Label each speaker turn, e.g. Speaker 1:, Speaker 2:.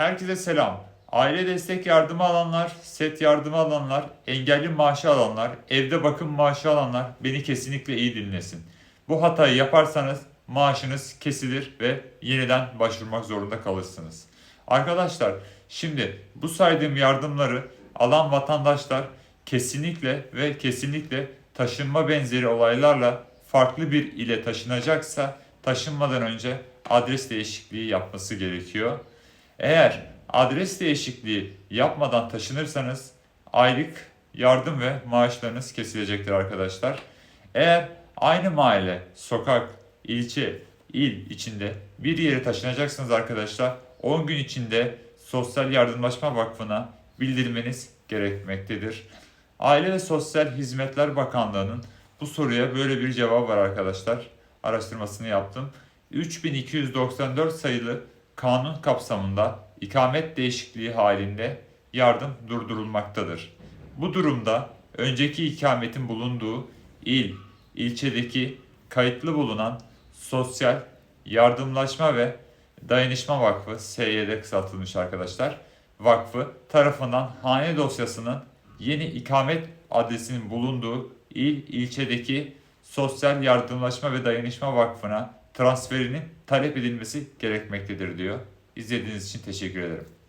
Speaker 1: Herkese selam. Aile destek yardımı alanlar, set yardımı alanlar, engelli maaşı alanlar, evde bakım maaşı alanlar beni kesinlikle iyi dinlesin. Bu hatayı yaparsanız maaşınız kesilir ve yeniden başvurmak zorunda kalırsınız. Arkadaşlar şimdi bu saydığım yardımları alan vatandaşlar kesinlikle ve kesinlikle taşınma benzeri olaylarla farklı bir ile taşınacaksa taşınmadan önce adres değişikliği yapması gerekiyor. Eğer adres değişikliği yapmadan taşınırsanız aylık yardım ve maaşlarınız kesilecektir arkadaşlar. Eğer aynı mahalle, sokak, ilçe, il içinde bir yere taşınacaksınız arkadaşlar 10 gün içinde Sosyal Yardımlaşma Vakfı'na bildirmeniz gerekmektedir. Aile ve Sosyal Hizmetler Bakanlığı'nın bu soruya böyle bir cevabı var arkadaşlar. Araştırmasını yaptım. 3294 sayılı kanun kapsamında ikamet değişikliği halinde yardım durdurulmaktadır. Bu durumda önceki ikametin bulunduğu il, ilçedeki kayıtlı bulunan Sosyal Yardımlaşma ve Dayanışma Vakfı, SYD kısaltılmış arkadaşlar, vakfı tarafından hane dosyasının yeni ikamet adresinin bulunduğu il, ilçedeki Sosyal Yardımlaşma ve Dayanışma Vakfı'na transferinin talep edilmesi gerekmektedir diyor. İzlediğiniz için teşekkür ederim.